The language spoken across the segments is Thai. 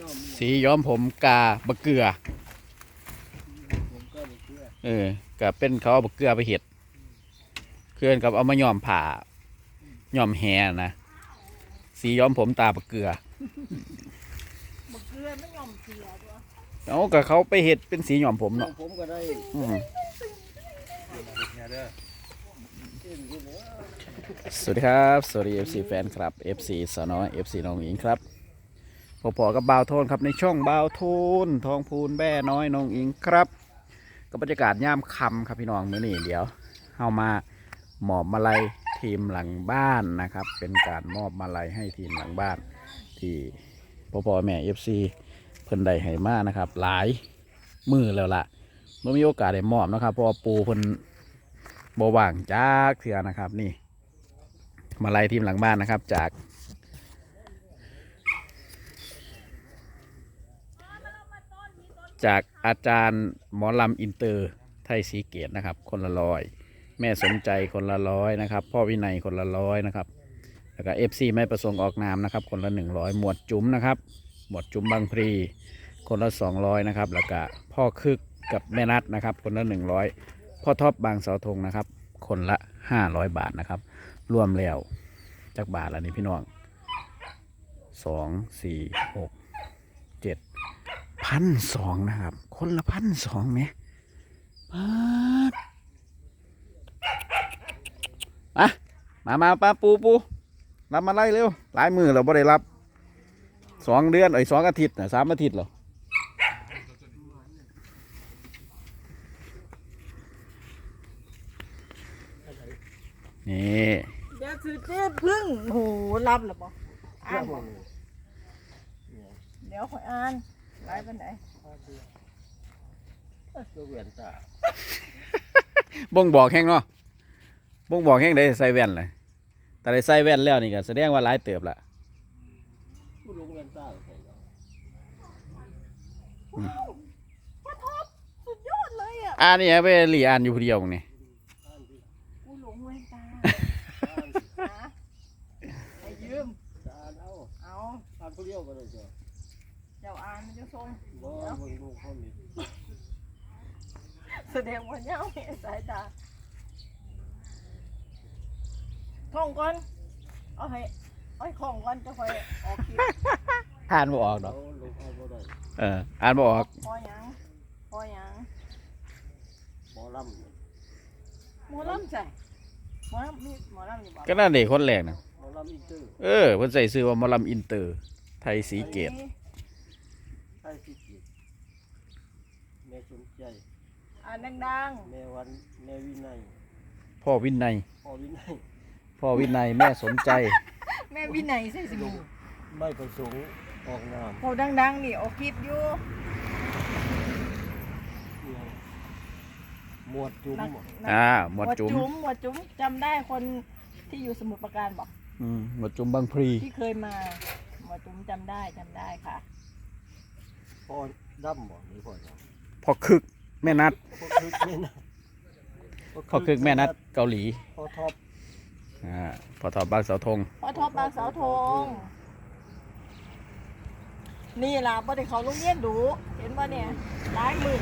ย่อมสีย้อมผมกาบะเกลือผมก็ไม่เชื่อเออกับเป็นเขาเอาบะเกลือไปเห็ดเคลื่อนกับเอามาย้อมผ่าย้อมแหนะสีย้อมผมตาบะเกลือบักเกลือไม่ยอมเสียตัวเอากับเขาไปเห็ดเป็นสีย้อมผมเนาะผมก็ได้อืมเนี่ยเด้อเอ็นอยู่บ่สวัสดีครับ สวัสดี FC แฟนครับ FC สาวน้อย FC น้องหญิงครับ พอๆกับบ่าวโทนครับในช่องบ่าวโทนทองพูนแบ่น้อยน้องหญิงครับก็บรรยากาศย่ามคำครับพี่น้องมื้อนี้เดี๋ยวเข้ามาหมอบมาลัยทีมหลังบ้านนะครับ เป็นการมอบมาลัยให้ทีมหลังบ้าน ที่พอพ่อแม่ FC เพิ่นได้ให้มานะครับ หลายมือแล้วล่ะเมื่อมีโอกาสได้มอบนะครับเพราะปูเพิ่นบว่างจากเถื่อนะครับ นี่ มาลัยทีมหลังบ้านนะครับ จาก จากอาจารย์หมอลำอินเตอร์ไทยสีเกตนะครับ คนละร้อย แม่สมใจคนละร้อยนะครับ พ่อวินัยคนละร้อยนะครับ แล้วก็เอฟซีไม่ประสงค์ออกนามนะครับ คนละหนึ่งร้อยหมวดจุ๋มนะครับ หมวดจุ๋มบางพลีคนละสองร้อยนะครับ แล้วก็พ่อคึกกับแม่นัดนะครับ คนละหนึ่งร้อยพ่อท็อปบางเสาธงนะครับ คนละห้าร้อยบาทนะครับ รวมแล้วจากบาทละนี่พี่น้องสองสี่หก พันสองนะครับ คนละพันสองเนี่ยปาดมามามาป้าปูปูรับมาไล่เร็ว หลายมือเราบ่ได้รับสองเดือนไอ้ยสองอาทิตย์นะสามอาทิตย์เหรอนี่เดี๋ยวคือเจ๊พึ่งโหรับหรือเปล่าอ่านบ่เดี๋ยวคอยอ่าน ไลฟ์เป็นไหนตัวเวียนตาบ่งบอกแห้งเนาะบ่งบอกแห้งได้ใส่แว่นเลยแต่ได้ใส่แว่นแล้วนี่ก็แสดงว่าหลายเติบละผู้ลงเวียนตาใส่เนาะพ่อท็อปสุดยอดเลยอะอ่านนี่ไปหลีอ่านอยู่ผู้เดียวมึงนี่ อ่านดิ กูหลงเวนตา อ่านดิ หาไอ้ยืม จะอ่านเอา เอา อ่านผู้เดียวก็ได้จ้ะ เจ้าอ่านมันจะทรงบ่เบิ่งลูกคนนี้แสดงว่าเน่าเห็นสายตาท่องก่อนเอาให้เอาให้ของก่อนจะคอยออกคลิปอ่านบ่ออกดเราอกลูกเอาบ่ได้เออ อ่านบ่ออก พอหยังพอหยังหมอลำหมอลำใส่หมอลำมีหมอลำอยู่บ่ก็น่าเด็กคนแรกนะหมอลำอินเตอร์เออเพิ่นใส่ซื้อว่าหมอลำอินเตอร์ ไทยสีเกต อันนี้ไทยสิกิแม่สนใจ อ่านดังแม่วันแม่วินัยพ่อวินัย พ่อวินัยพ่อวินัยแม่สมใจ ๆ แม่วินัยใส่สมูไม่ประสงค์ออกนามโหดังๆ นี่ออกคลิปอยู่เนี่ยหมวดจุ๋มนักบ่นักอ่าหมวดจุ๋มหมวดจุ๋มจำได้คนที่อยู่สมุทรปราการบอก อืมหมวดจุ๋มบางพลีที่เคยมา หมวดจุ๋มจำได้จำได้ค่ะ พ่อดำบ่หรือพ่อดำพ่อคึกแม่นัดพ่อคึกแม่นัดพ่อคึกแม่นัดเกาหลีพ่อท็อปอ่าพ่อทอบบางเสาธงพอทบบางเสาธง นี่ล่ะพอได้เขาโรงเรียนดู เห็นป่ะเนี่ยร้ายมือ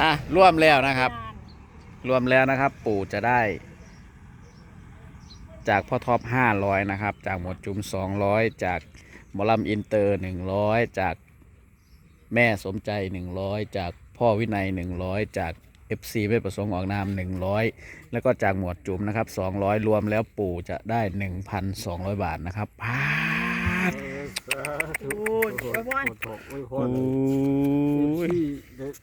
อะร่วมแล้วนะครับ งานรวมแล้วนะครับ ปู่จะได้ จากพ่อท็อปห้าร้อยนะครับ จากหมวดจุ๋มสองร้อยจากหมอลำอินเตอร์หนึ่งร้อยจาก แม่สมใจหนึ่งร้อยจากพ่อวินัยหนึ่งร้อยจาก FC ไม่ประสงค์ออกนามหนึ่งร้อยแล้วก็จากหมวดจุ๋มนะครับสองร้อยรวมแล้วปู่จะได้หนึ่งพันสองร้อยบาทนะครับพาดเออสาธุโอ้ยไปพ่อนพ่อท็อปโอ้ยพ่โอ้อเลยยที่เด็ก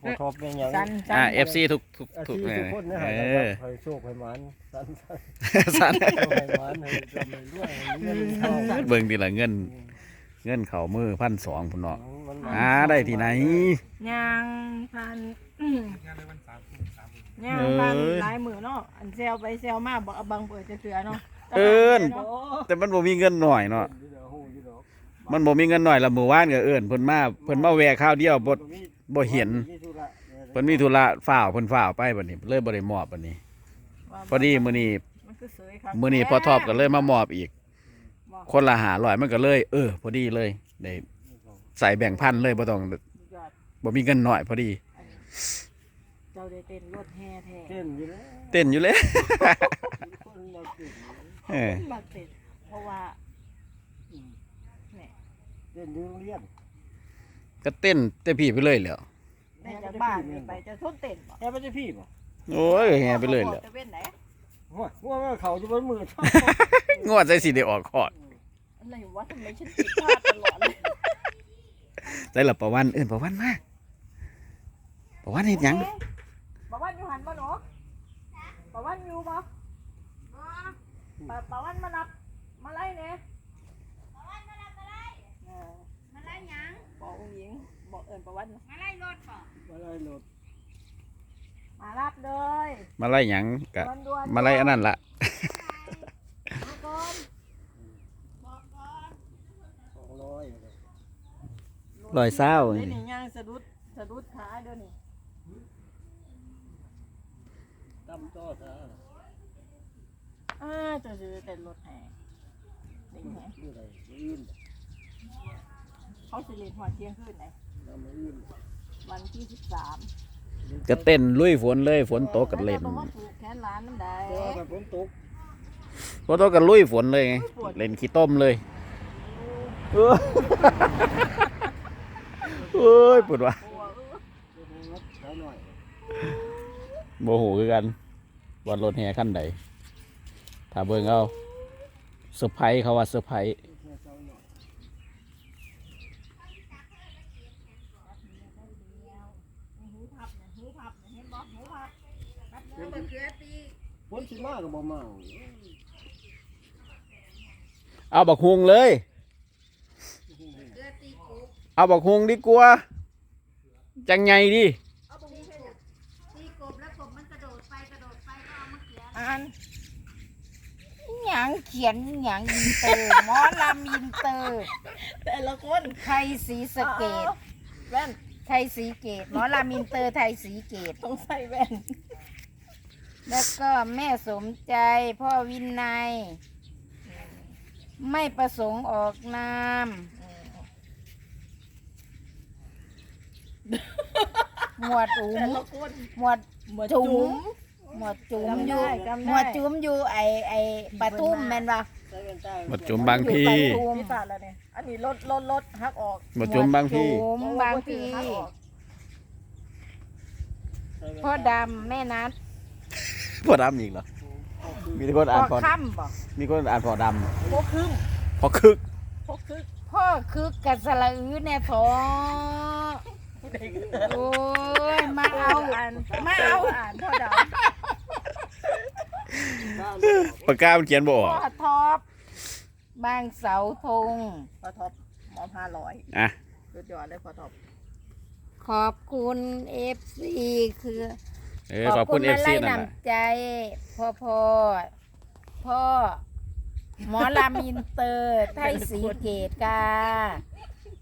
พ่อท็อปเป็นหยังสันสัอ่านเอฟซีทุกทุกอาทุกชีพทุกคนนะเอฮะอให้โชคให้หมันสันสันสันโชคให้หมันให้จำให้ด้วยให้เงินเข้าเบิ่งดีละเงิน เงินเข่ามือพันสองพุ่นเนาะมัน หาได้ที่ไหน ยางพันอืมยางพันเอ้ย หลายมือเนาะอันเซลไปเซลมาบอกเอาบังเปิดจะเสือเนาะเอิ้นเนาะแต่มันบ่มีเงินหน่อยเนาะอยู่ดอกฮู้อยู่ดอกมันบ่มีเงินหน่อยละมื้อวานก็เอิ้นเพิ่นมาเพิ่นมาแวะข้าวเดียวบ่มีบ่เห็นมีธุระเนี่ยเพิ่นมีธุระฝ้าวเพิ่นฝ้าวไปบัดนี้เลยบ่ได้มอบบัดนี้ว่าพอดีมื้อนี้มันคือเสยครับมื้อนี้พอทอบก็เลยมามอบอีกบอกคนละ500มันก็เลย เออ พอดีเลยได้ ใส่แบ่งพันเลยบ่ต้องยอดบ่มีเงินหน่อยพอดีอันนี้เจ้าได้เต้นรถแห่แท้เต้นอยู่แล้วเต้นอยู่เลย คนเราเต้นอยู่แล้วเออมักเต้นเพราะว่าอืมเนี่ยเต้นอยู่โรงเรียนก็เต้นแต่พี่ไปเลยแหล้วแม่จากบ้านนี่ไปจะส้นเต้นบ่แค่ไม่ใช่พี่ป่ะโอ้ยแฮไปเลยแหล้วจะเป็นไหนว่าว่าว่าเขาจะบนมือชอบงวดใส่สิได้ออกคอร์ดอะไรวะทำไมฉันผิดพลาดตลอดเลย ใส่ละประวันเอิ้นประวันมาประวันเฮ็ดหยังบอกว่าอยู่หันบ่หนูบอกว่าอยู่บ่บ่บอกว่ามารับมาไล่เนี่ยบอกว่ามารับมาไล่มาไล่หยังบอกองค์หญิงบอกเอิญประวัติมาไล่รถบ่มาไล่รถมารับเลย มาไล่หยังกะด่วนๆมาไล่อันนั้นล่ะ มาก่อน บอกก่อน สองร้อย ร้อยเศร้าเดี๋ยวนี่ย่างสะดุดสะดุดขาเดี๋ยวนี้ตั้มต่อซะอ่าเจะจะเต้นรถแห่นี่ไงนี่ไรอื่นเขาสิเล่นหัวเที่ยงคืนไหนทำอื่นวันที่สิบสามก็เต้นลุยฝนเลยฝนตกกันเล่นต้องมาผูกแขนร้านน้ำใดเดี๋ยวแบบฝนตกฝนตกกันลุยฝนเลยไงเล่นขี้ต้มเลยเออ เอ้ยปวดว่ะกลัวเออรถแล้วหน่อยโมโหคือกันวันรถแห่ขั้นใดถ้าเบิ่งเอาเซอร์ไพรส์เขาว่าเซอร์ไพรส์แค่เจ้าหน่อยหูพับเนี่ยหูพับเนี่ยเห็นบ่หูพับแป๊บนึงมะเขือตีฝนสิมาก็บ่มาเอาบักฮุงเลยมะเขือตีกุบ เอาบักฮุงดีกว่าจังไงดิเอาบงตีกบตีกบแล้วกบมันกระโดดไปกระโดดไปก็เอามะเขืออ่านหยังเขียนหยังอินเตอร์หมอลำอินเตอร์แต่ละคนไทยสีสะเกตแว่นไทยสีเกตหมอลามินเตอร์ไทยสีเกตต้องใส่แว่น แล้วก็แม่สมใจพ่อวินัย ไม่ประสงค์ออกนาม หมวดอุ๋แต่มละคนหมวดเหมือนจุ๋จุ๋มมหมวดจุ๋มจำอได้ยู่จำได้หมวดจุ๋มอยู่ไอไอปทุมแม่นปะใส่แว่นตาหมดจุมบางอยู่พีปทุมพี่ตาแล้วเนี่ยอันนี้ลดลดลดหักออกหมดจุมบางพีหมวดจุ๋มบางพีหักออกใส่แว่นตาพ่อดำแม่นัดพอดำอีกเหรอมีคนอ่านพ่อพอค่ำบ่มีคนอ่านพอดโคคึมำพอคึกโคคึกพ่อคึกกับสละอื้อแน่ท้อเด็ก โอ้ยมาเอาอ่านมาเอาอ่านพ่อดปากกามันเขียนบอกพ่อท็อปบางเสาธงพ่อท็อปหมอห้าร้อยอะสุดยอดเลยพ่อท็อปขอบคุณเอฟซีคือเออขอบคุณเอมาฟซีไล่นั่นแหละนำใจพ่อพ่อพ่อหมอลามินเตอร์ ไทยสีเกตกา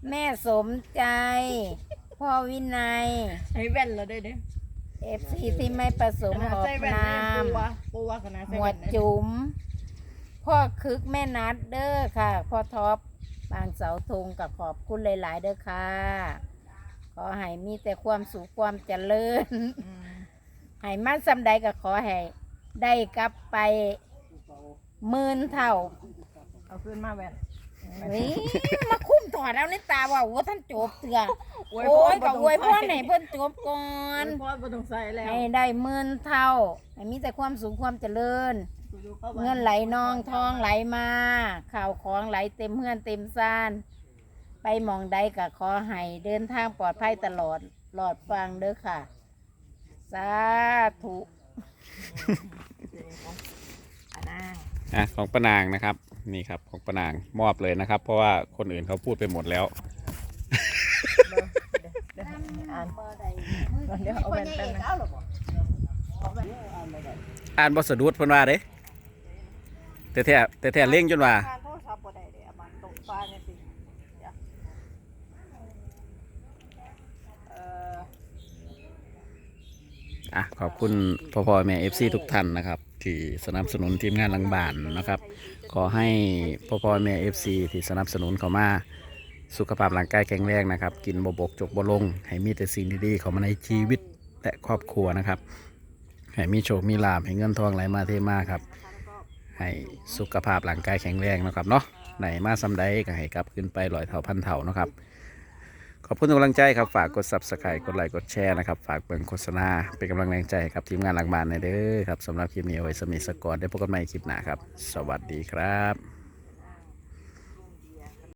แม่สมใจ พ่อวินัยให้แว่นเราด้วยเนี่ยเอฟซีที่ไม่ประสงค์ออกใส่แว่นนาเนี่ยมปูวะปูวะขนาดหใส่มวแว่ดนเนี่ยจุ๋มพ่อคึกแม่นัดเด้อค่ะ พ่อท็อปบางเสาธงกับขอบคุณหลาย ๆ เด้อค่ะ ขอให้มีแต่ความสุขความเจริญ อืมให้มาสำใดก็ขอให้ได้กลับไปหมื่นเท่า เอาขึ้นมาแว่น เฮ้ยมาคุ้มถอดแล้วในตาว่าโอ้ท่านจบเถื่ออวยโอ้พรยก็อวยพรให้เพิ่นจบก่ออนวยพรบ่ต้องใส่แล้วให้ได้หมื่นเท่าให้มีแต่ความสุขความเจริญ เงินไหลนองทองไหลมาข่าวของไหลเต็มเฮือนเต็มซ่าน ไปหมองใดก็ขอให้เดินทางปลอดภัยตลอดหลอดฟังเด้อค่ะ สาธุอันนางอะของปานางนะครับ นี่ครับของปนางมอบเลยนะครับ เพราะว่าคนอื่นเขาพูดไปหมดแล้ว อ่านเดี๋ยวเอาแว่นแป๊บนึง อ่านบสะดุดเพิ่นว่าเด้แต่แท้แต่แท้เล่งจนว่าอ่านโทรศัพท์บ่ได้เด้เอามาตกฟ้าเนี่ยสิเดี๋ยวเอ่อ อะขอบคุณพ่อพ่อแม่เอฟซีทุกท่านนะครับ ที่สนับสนุนทีมงานหลังบ้านนะครับ ขอให้พ่อพ่อแม่เอฟซีที่สนับสนุนเขามาสุขภาพร่างกายแข็งแรงนะครับ กินบบบกจกบลง ให้มีแต่สิ่งดีๆ เข้ามาในชีวิตและครอบครัวนะครับให้มีโชคมีลาภให้เงินทองไหลมาเทมาครับ ให้สุขภาพร่างกายแข็งแรงนะครับเนาะไหนมาซำใดก็ให้กลับขึ้นไปลอยเท่าพันเท่านะครับ ขอบคุณทุกกำลังใจครับ ฝากกด subscribe กดไลค์กดแชร์นะครับ ฝากเบิ่งโฆษณา เป็นกำลังแรงใจครับ ทีมงานหลังบ้านในเด้อครับสำหรับคลิปนี้เอาไว้สมิสกอร์ได้พบกันใหม่คลิปหน้าครับ สวัสดีครับ